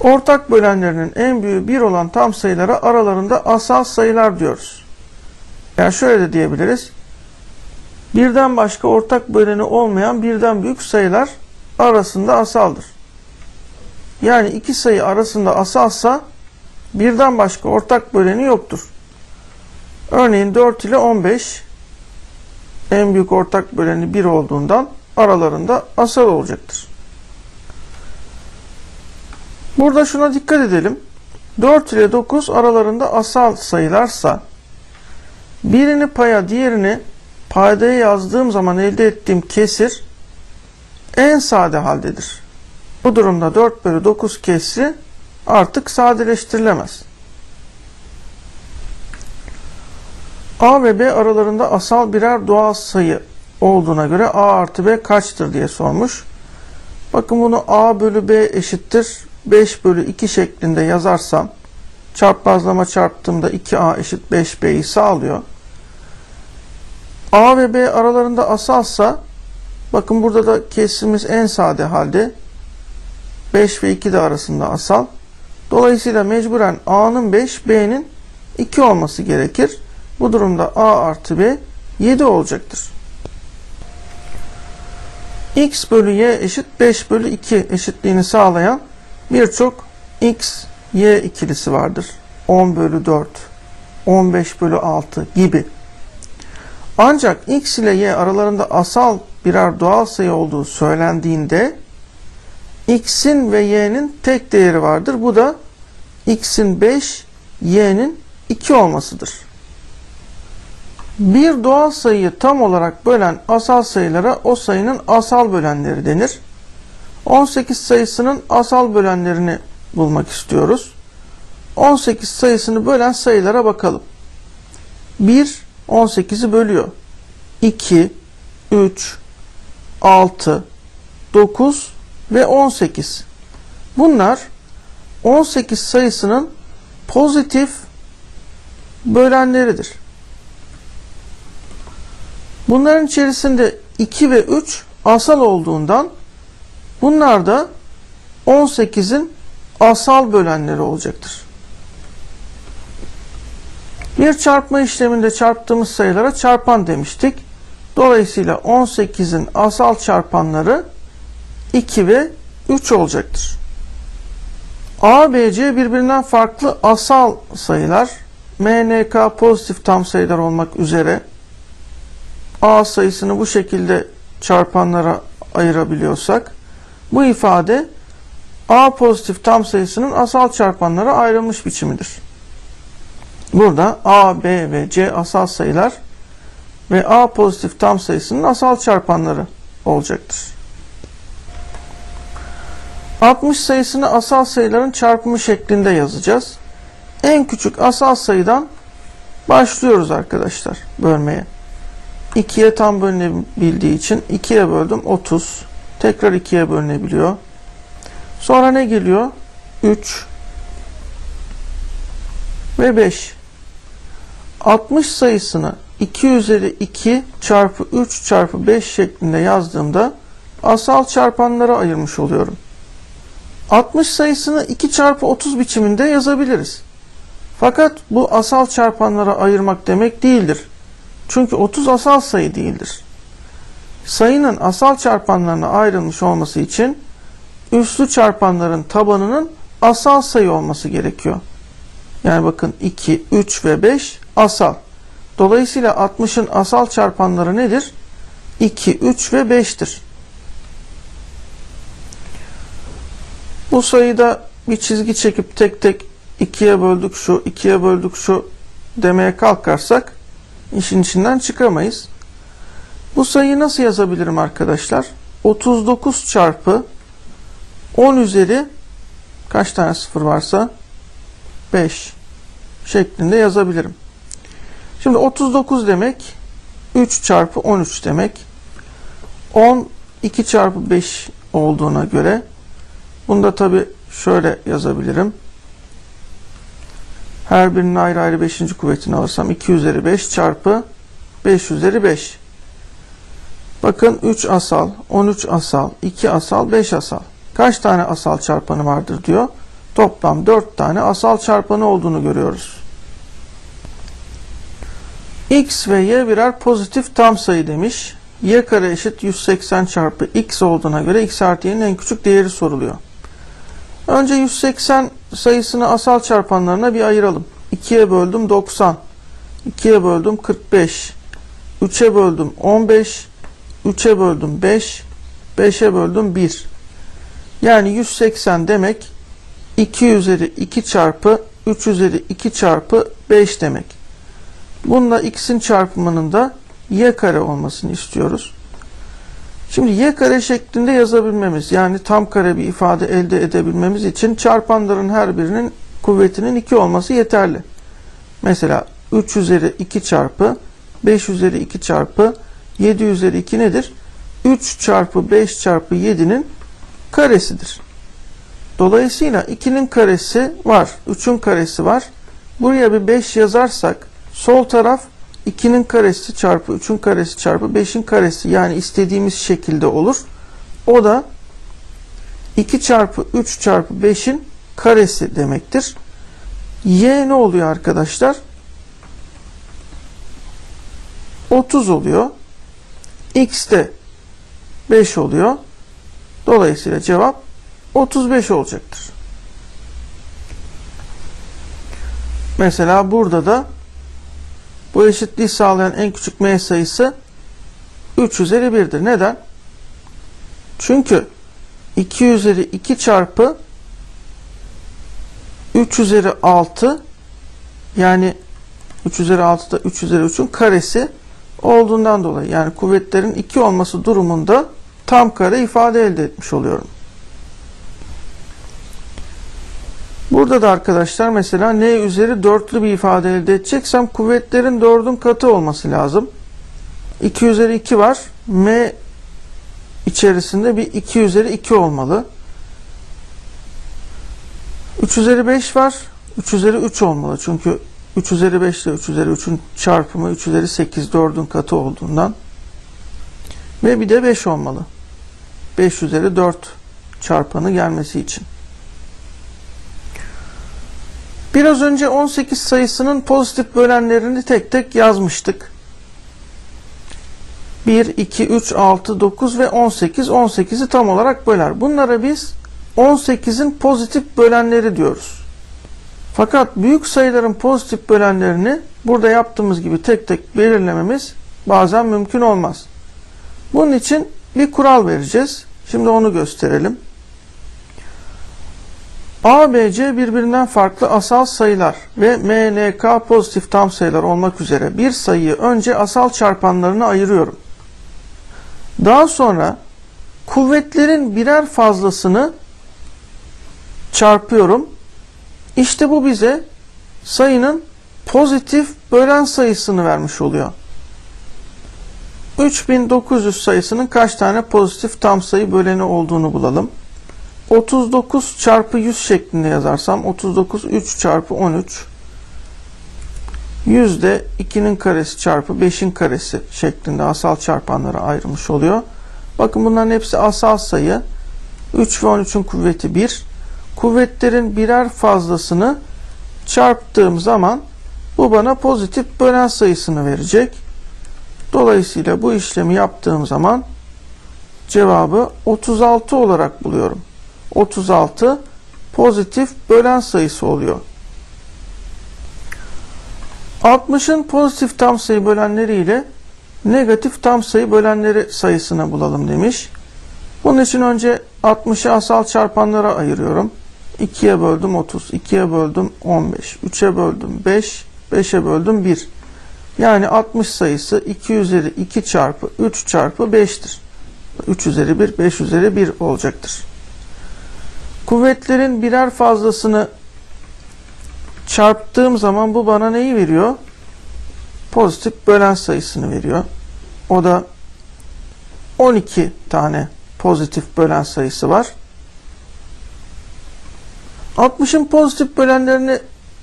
Ortak bölenlerinin en büyüğü 1 olan tam sayılara aralarında asal sayılar diyoruz. Yani şöyle de diyebiliriz. Birden başka ortak böleni olmayan birden büyük sayılar arasında asaldır. Yani iki sayı arasında asalsa birden başka ortak böleni yoktur. Örneğin 4 ile 15 en büyük ortak böleni 1 olduğundan aralarında asal olacaktır. Burada şuna dikkat edelim. 4 ile 9 aralarında asal sayılarsa birini paya diğerini paydaya yazdığım zaman elde ettiğim kesir en sade haldedir. Bu durumda 4 bölü 9 kesri artık sadeleştirilemez. A ve B aralarında asal birer doğal sayı olduğuna göre A artı B kaçtır diye sormuş. Bakın bunu A bölü B eşittir 5 bölü 2 şeklinde yazarsam çarpmazlama çarptığımda 2A eşit 5B'yi sağlıyor. A ve B aralarında asalsa bakın burada da kesimiz en sade halde 5 ve 2 de arasında asal. Dolayısıyla mecburen A'nın 5, B'nin 2 olması gerekir. Bu durumda A artı B 7 olacaktır. X bölü Y eşit 5 bölü 2 eşitliğini sağlayan birçok X, Y ikilisi vardır. 10 bölü 4, 15 bölü 6 gibi. Ancak X ile Y aralarında asal birer doğal sayı olduğu söylendiğinde X'in ve Y'nin tek değeri vardır. Bu da X'in 5, Y'nin 2 olmasıdır. Bir doğal sayıyı tam olarak bölen asal sayılara o sayının asal bölenleri denir. 18 sayısının asal bölenlerini bulmak istiyoruz. 18 sayısını bölen sayılara bakalım. 1 18'i bölüyor. 2 3 6 9 ve 18. Bunlar 18 sayısının pozitif bölenleridir. Bunların içerisinde 2 ve 3 asal olduğundan bunlar da 18'in asal bölenleri olacaktır. Bir çarpma işleminde çarptığımız sayılara çarpan demiştik. Dolayısıyla 18'in asal çarpanları 2 ve 3 olacaktır. A, B, C birbirinden farklı asal sayılar. M, N, K pozitif tam sayılar olmak üzere A sayısını bu şekilde çarpanlara ayırabiliyorsak bu ifade A pozitif tam sayısının asal çarpanlara ayrılmış biçimidir. Burada A, B ve C asal sayılar ve A pozitif tam sayısının asal çarpanları olacaktır. 60 sayısını asal sayıların çarpımı şeklinde yazacağız. En küçük asal sayıdan başlıyoruz arkadaşlar bölmeye. 2'ye tam bölünebildiği için 2'ye böldüm 30. Tekrar 2'ye bölünebiliyor. Sonra ne geliyor? 3 ve 5. 60 sayısını 2 üzeri 2 çarpı 3 çarpı 5 şeklinde yazdığımda asal çarpanlara ayırmış oluyorum. 60 sayısını 2 çarpı 30 biçiminde yazabiliriz. Fakat bu asal çarpanlara ayırmak demek değildir. Çünkü 30 asal sayı değildir. Sayının asal çarpanlarına ayrılmış olması için üslü çarpanların tabanının asal sayı olması gerekiyor. Yani bakın 2, 3 ve 5 asal. Dolayısıyla 60'ın asal çarpanları nedir? 2, 3 ve 5'tir. Bu sayıda bir çizgi çekip tek tek 2'ye böldük şu, 2'ye böldük şu demeye kalkarsak işin içinden çıkamayız. Bu sayıyı nasıl yazabilirim arkadaşlar? 39 çarpı 10 üzeri kaç tane sıfır varsa 5 şeklinde yazabilirim. Şimdi 39 demek 3 çarpı 13 demek. 10 2 çarpı 5 olduğuna göre bunu da tabi şöyle yazabilirim. Her birinin ayrı ayrı 5. kuvvetini alırsam 2 üzeri 5 çarpı 5 üzeri 5. Bakın 3 asal, 13 asal, 2 asal, 5 asal. Kaç tane asal çarpanı vardır diyor. toplam 4 tane asal çarpanı olduğunu görüyoruz. x ve y birer pozitif tam sayı demiş. y kare eşit 180 çarpı x olduğuna göre x artı y'nin en küçük değeri soruluyor. Önce 180 sayısını asal çarpanlarına bir ayıralım. 2'ye böldüm 90. 2'ye böldüm 45. 3'e böldüm 15. 3'e böldüm 5. 5'e böldüm 1. Yani 180 demek 2 üzeri 2 çarpı 3 üzeri 2 çarpı 5 demek. Bununla x'in çarpımının da y kare olmasını istiyoruz. Şimdi y kare şeklinde yazabilmemiz yani tam kare bir ifade elde edebilmemiz için çarpanların her birinin kuvvetinin 2 olması yeterli. Mesela 3 üzeri 2 çarpı 5 üzeri 2 çarpı 7 üzeri 2 nedir? 3 çarpı 5 çarpı 7'nin karesidir. Dolayısıyla 2'nin karesi var, 3'ün karesi var. Buraya bir 5 yazarsak sol taraf 2'nin karesi çarpı 3'ün karesi çarpı 5'in karesi yani istediğimiz şekilde olur. O da 2 çarpı 3 çarpı 5'in karesi demektir. Y ne oluyor arkadaşlar? 30 oluyor. X de 5 oluyor. Dolayısıyla cevap 35 olacaktır. Mesela burada da bu eşitliği sağlayan en küçük m sayısı 3 üzeri 1'dir. Neden? Çünkü 2 üzeri 2 çarpı 3 üzeri 6 yani 3 üzeri 6 da 3 üzeri 3'ün karesi olduğundan dolayı yani kuvvetlerin 2 olması durumunda tam kare ifade elde etmiş oluyorum. Burada da arkadaşlar mesela n üzeri dörtlü bir ifade elde edeceksem kuvvetlerin 4'ün katı olması lazım. 2 üzeri 2 var. m içerisinde bir 2 üzeri 2 olmalı. 3 üzeri 5 var. 3 üzeri 3 olmalı. Çünkü 3 üzeri 5 ile 3 üzeri 3'ün çarpımı 3 üzeri 8 4'ün katı olduğundan. Ve bir de 5 olmalı. 5 üzeri 4 çarpanı gelmesi için. Biraz önce 18 sayısının pozitif bölenlerini tek tek yazmıştık. 1, 2, 3, 6, 9 ve 18. 18'i tam olarak böler. Bunlara biz 18'in pozitif bölenleri diyoruz. Fakat büyük sayıların pozitif bölenlerini burada yaptığımız gibi tek tek belirlememiz bazen mümkün olmaz. Bunun için bir kural vereceğiz. Şimdi onu gösterelim. A, B, C birbirinden farklı asal sayılar ve M, N, K pozitif tam sayılar olmak üzere bir sayıyı önce asal çarpanlarına ayırıyorum. Daha sonra kuvvetlerin birer fazlasını çarpıyorum. İşte bu bize sayının pozitif bölen sayısını vermiş oluyor. 3900 sayısının kaç tane pozitif tam sayı böleni olduğunu bulalım. 39 çarpı 100 şeklinde yazarsam 39 3 çarpı 13 100 de 2'nin karesi çarpı 5'in karesi şeklinde asal çarpanlara ayrılmış oluyor. Bakın bunların hepsi asal sayı. 3 ve 13'ün kuvveti 1. Kuvvetlerin birer fazlasını çarptığım zaman bu bana pozitif bölen sayısını verecek. Dolayısıyla bu işlemi yaptığım zaman cevabı 36 olarak buluyorum. 36 pozitif bölen sayısı oluyor. 60'ın pozitif tam sayı bölenleri ile negatif tam sayı bölenleri sayısını bulalım demiş. Bunun için önce 60'ı asal çarpanlara ayırıyorum. 2'ye böldüm 30, 2'ye böldüm 15, 3'e böldüm 5, 5'e böldüm 1. Yani 60 sayısı 2 üzeri 2 çarpı 3 çarpı 5'tir. 3 üzeri 1, 5 üzeri 1 olacaktır. Kuvvetlerin birer fazlasını çarptığım zaman bu bana neyi veriyor? Pozitif bölen sayısını veriyor. O da 12 tane pozitif bölen sayısı var. 60'ın pozitif bölenlerini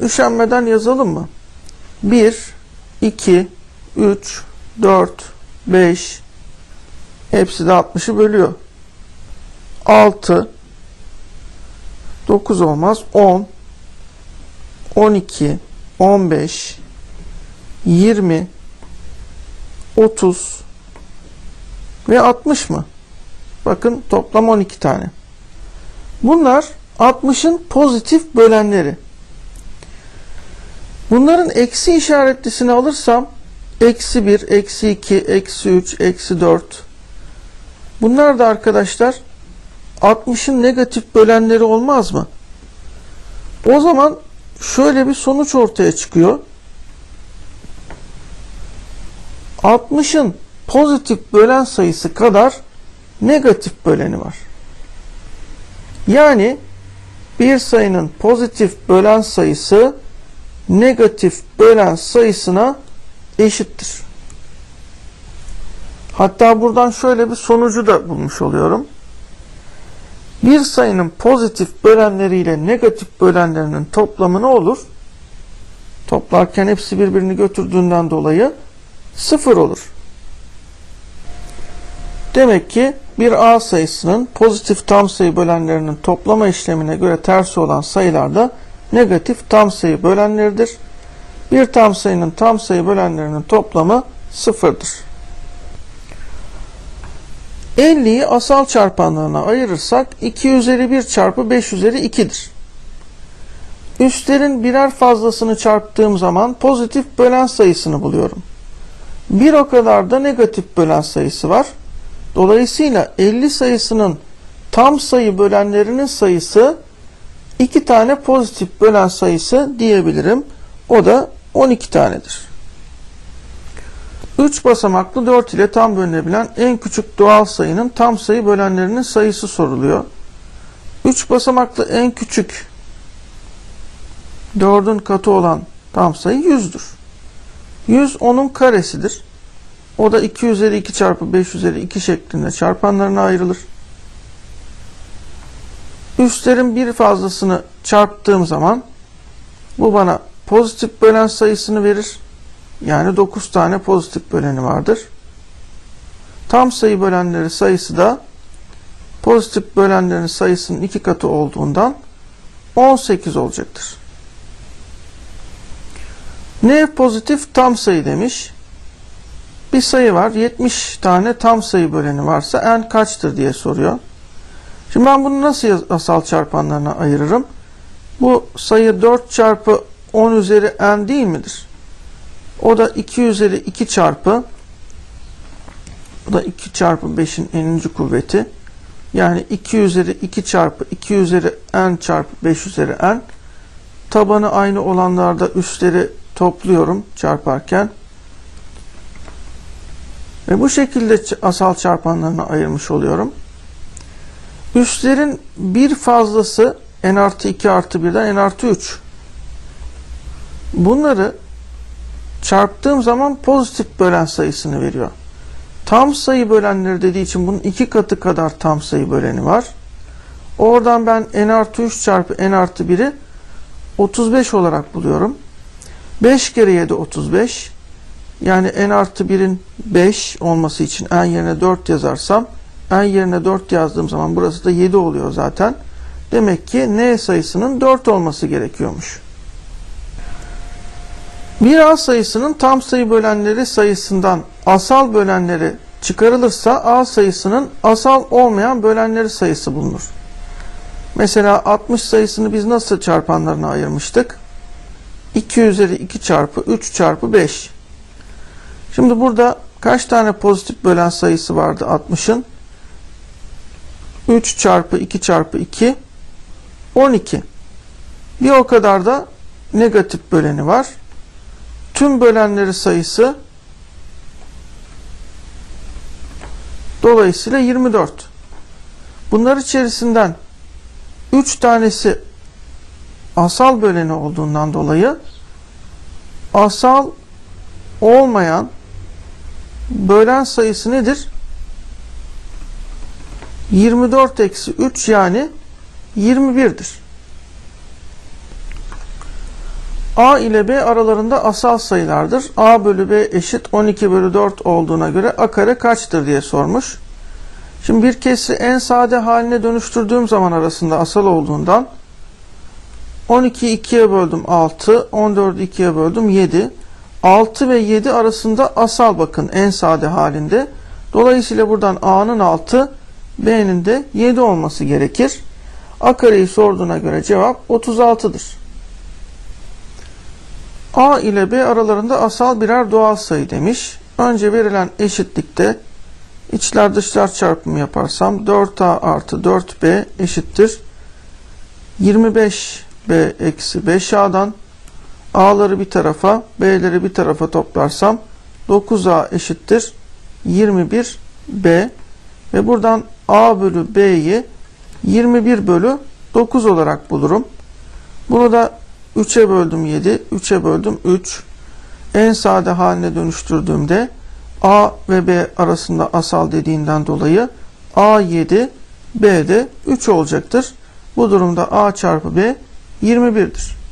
üşenmeden yazalım mı? 1, 2, 3, 4, 5 hepsi de 60'ı bölüyor. 6, 9 olmaz. 10, 12, 15, 20, 30 ve 60 mı? Bakın toplam 12 tane. Bunlar 60'ın pozitif bölenleri. Bunların eksi işaretlisini alırsam eksi 1, eksi 2, eksi 3, eksi 4. Bunlar da arkadaşlar 60'ın negatif bölenleri olmaz mı? O zaman şöyle bir sonuç ortaya çıkıyor. 60'ın pozitif bölen sayısı kadar negatif böleni var. Yani bir sayının pozitif bölen sayısı negatif bölen sayısına eşittir. Hatta buradan şöyle bir sonucu da bulmuş oluyorum. Bir sayının pozitif bölenleriyle negatif bölenlerinin toplamı ne olur? Toplarken hepsi birbirini götürdüğünden dolayı sıfır olur. Demek ki bir A sayısının pozitif tam sayı bölenlerinin toplama işlemine göre tersi olan sayılar da negatif tam sayı bölenleridir. Bir tam sayının tam sayı bölenlerinin toplamı sıfırdır. 50'yi asal çarpanlarına ayırırsak 2 üzeri 1 çarpı 5 üzeri 2'dir. Üstlerin birer fazlasını çarptığım zaman pozitif bölen sayısını buluyorum. Bir o kadar da negatif bölen sayısı var. Dolayısıyla 50 sayısının tam sayı bölenlerinin sayısı 2 tane pozitif bölen sayısı diyebilirim. O da 12 tanedir. 3 basamaklı 4 ile tam bölünebilen en küçük doğal sayının tam sayı bölenlerinin sayısı soruluyor. 3 basamaklı en küçük 4'ün katı olan tam sayı 100'dür. 100 onun karesidir. O da 2 üzeri 2 çarpı 5 üzeri 2 şeklinde çarpanlarına ayrılır. Üstlerin bir fazlasını çarptığım zaman bu bana pozitif bölen sayısını verir. Yani 9 tane pozitif böleni vardır. Tam sayı bölenleri sayısı da pozitif bölenlerin sayısının iki katı olduğundan 18 olacaktır. N pozitif tam sayı demiş. Bir sayı var. 70 tane tam sayı böleni varsa n kaçtır diye soruyor. Şimdi ben bunu nasıl asal çarpanlarına ayırırım? Bu sayı 4 çarpı 10 üzeri n değil midir? O da 2 üzeri 2 çarpı bu da 2 çarpı 5'in n'inci kuvveti. Yani 2 üzeri 2 çarpı 2 üzeri n çarpı 5 üzeri n. Tabanı aynı olanlarda üstleri topluyorum çarparken. Ve bu şekilde asal çarpanlarına ayırmış oluyorum. Üstlerin bir fazlası n artı 2 artı 1'den n artı 3. Bunları çarptığım zaman pozitif bölen sayısını veriyor. Tam sayı bölenleri dediği için bunun iki katı kadar tam sayı böleni var. Oradan ben n artı 3 çarpı n artı 1'i 35 olarak buluyorum. 5 kere 7 35. Yani n artı 1'in 5 olması için n yerine 4 yazarsam n yerine 4 yazdığım zaman burası da 7 oluyor zaten. Demek ki n sayısının 4 olması gerekiyormuş. Bir A sayısının tam sayı bölenleri sayısından asal bölenleri çıkarılırsa A sayısının asal olmayan bölenleri sayısı bulunur. Mesela 60 sayısını biz nasıl çarpanlarına ayırmıştık? 2 üzeri 2 çarpı 3 çarpı 5. Şimdi burada kaç tane pozitif bölen sayısı vardı 60'ın? 3 çarpı 2 çarpı 2 12. Bir o kadar da negatif böleni var. Tüm bölenleri sayısı dolayısıyla 24. Bunlar içerisinden 3 tanesi asal böleni olduğundan dolayı asal olmayan bölen sayısı nedir? 24 eksi 3 yani 21'dir. A ile B aralarında asal sayılardır. A bölü B eşit 12 bölü 4 olduğuna göre A kare kaçtır diye sormuş. Şimdi bir kesri en sade haline dönüştürdüğüm zaman arasında asal olduğundan 12'yi 2'ye böldüm 6. 14'ü 2'ye böldüm 7. 6 ve 7 arasında asal bakın en sade halinde. Dolayısıyla buradan A'nın 6, B'nin de 7 olması gerekir. A kareyi sorduğuna göre cevap 36'dır. A ile B aralarında asal birer doğal sayı demiş. Önce verilen eşitlikte içler dışlar çarpımı yaparsam 4A artı 4B eşittir. 25B eksi 5A'dan A'ları bir tarafa, B'leri bir tarafa toplarsam 9A eşittir 21B ve buradan A bölü B'yi 21 bölü 9 olarak bulurum. Bunu da 3'e böldüm 7, 3'e böldüm 3. En sade haline dönüştürdüğümde A ve B arasında asal dediğinden dolayı A 7, B de 3 olacaktır. Bu durumda A çarpı B 21'dir.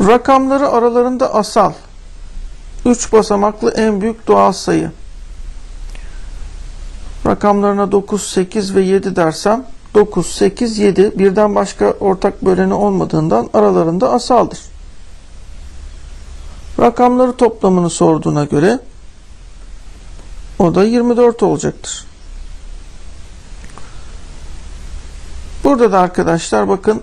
Rakamları aralarında asal. 3 basamaklı en büyük doğal sayı. Rakamlarına 9, 8 ve 7 dersem 9, 8, 7 birden başka ortak böleni olmadığından aralarında asaldır. Rakamları toplamını sorduğuna göre o da 24 olacaktır. Burada da arkadaşlar bakın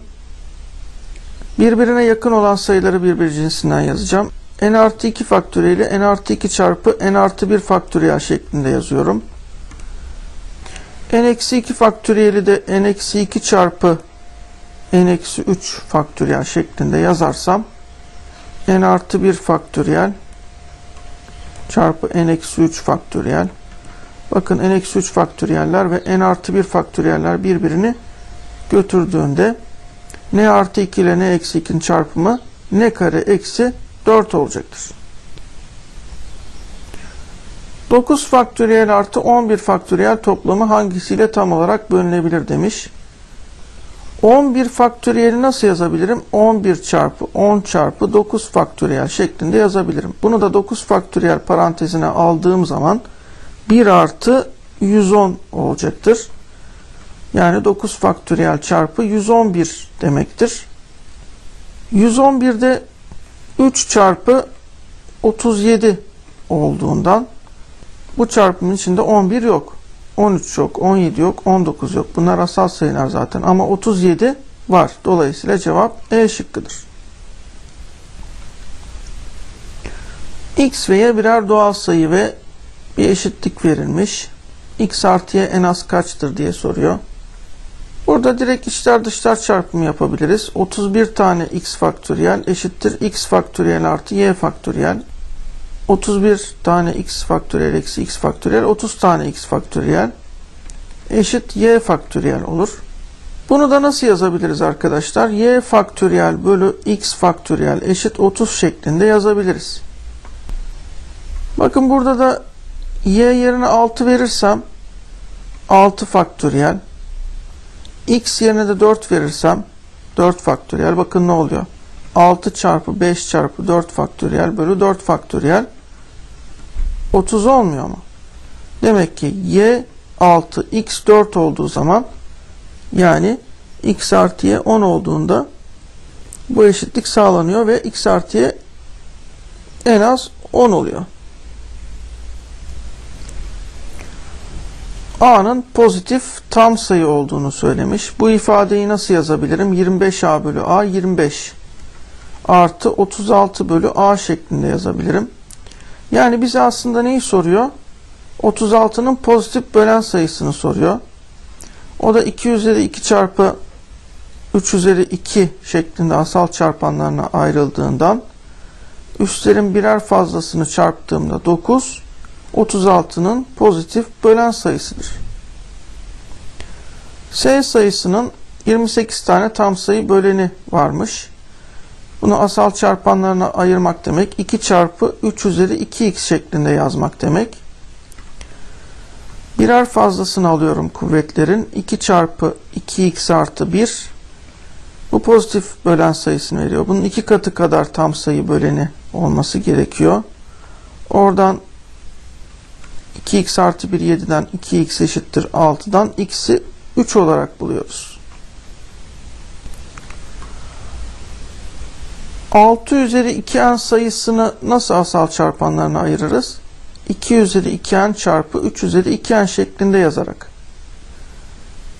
birbirine yakın olan sayıları birbir cinsinden yazacağım. n artı 2 faktöriyeli n artı 2 çarpı n artı 1 faktöriyel şeklinde yazıyorum. n eksi 2 faktöriyeli de n eksi 2 çarpı n eksi 3 faktöriyel şeklinde yazarsam n artı 1 faktöriyel çarpı n eksi 3 faktöriyel bakın n eksi 3 faktöriyeller ve n artı 1 faktöriyeller birbirini götürdüğünde n artı 2 ile n eksi 2'nin çarpımı n kare eksi 4 olacaktır. 9 faktöriyel artı 11 faktöriyel toplamı hangisiyle tam olarak bölünebilir demiş. 11 faktöriyeli nasıl yazabilirim? 11 çarpı 10 çarpı 9 faktöriyel şeklinde yazabilirim. Bunu da 9 faktöriyel parantezine aldığım zaman 1 artı 110 olacaktır. Yani 9 faktöriyel çarpı 111 demektir. 111'de 3 çarpı 37 olduğundan bu çarpımın içinde 11 yok. 13 yok, 17 yok, 19 yok. Bunlar asal sayılar zaten ama 37 var. Dolayısıyla cevap E şıkkıdır. X ve Y birer doğal sayı ve bir eşitlik verilmiş. X artı Y en az kaçtır diye soruyor. Burada direkt içler dışlar çarpımı yapabiliriz. 31 tane x faktöriyel eşittir x faktöriyel artı y faktöriyel. 31 tane x faktöriyel eksi x faktöriyel 30 tane x faktöriyel eşit y faktöriyel olur. Bunu da nasıl yazabiliriz arkadaşlar? y faktöriyel bölü x faktöriyel eşit 30 şeklinde yazabiliriz. Bakın burada da y yerine 6 verirsem 6 faktöriyel x yerine de 4 verirsem 4 faktöriyel bakın ne oluyor? 6 çarpı 5 çarpı 4 faktöriyel bölü 4 faktöriyel 30 olmuyor mu? Demek ki y 6 x 4 olduğu zaman yani x artı y 10 olduğunda bu eşitlik sağlanıyor ve x artı y en az 10 oluyor. A'nın pozitif tam sayı olduğunu söylemiş. Bu ifadeyi nasıl yazabilirim? 25A bölü A 25 artı 36 bölü A şeklinde yazabilirim. Yani bize aslında neyi soruyor? 36'nın pozitif bölen sayısını soruyor. O da 2 üzeri 2 çarpı 3 üzeri 2 şeklinde asal çarpanlarına ayrıldığından üstlerin birer fazlasını çarptığımda 9 36'nın pozitif bölen sayısıdır. S sayısının 28 tane tam sayı böleni varmış. Bunu asal çarpanlarına ayırmak demek 2 çarpı 3 üzeri 2x şeklinde yazmak demek. Birer fazlasını alıyorum kuvvetlerin. 2 çarpı 2x artı 1 bu pozitif bölen sayısını veriyor. Bunun iki katı kadar tam sayı böleni olması gerekiyor. Oradan 2x artı 1 7'den 2x eşittir 6'dan x'i 3 olarak buluyoruz. 6 üzeri 2n sayısını nasıl asal çarpanlarına ayırırız? 2 üzeri 2n çarpı 3 üzeri 2n şeklinde yazarak.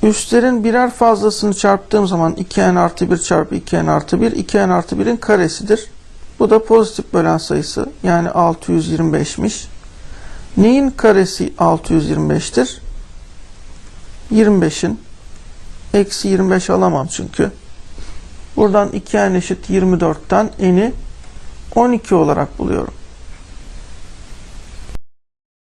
Üstlerin birer fazlasını çarptığım zaman 2n artı 1 çarpı 2n artı 1, 2n artı 1'in karesidir. Bu da pozitif bölen sayısı yani 625'miş. Neyin karesi 625'tir? 25'in. Eksi 25 alamam çünkü. Buradan 2n eşit 24'ten n'i 12 olarak buluyorum.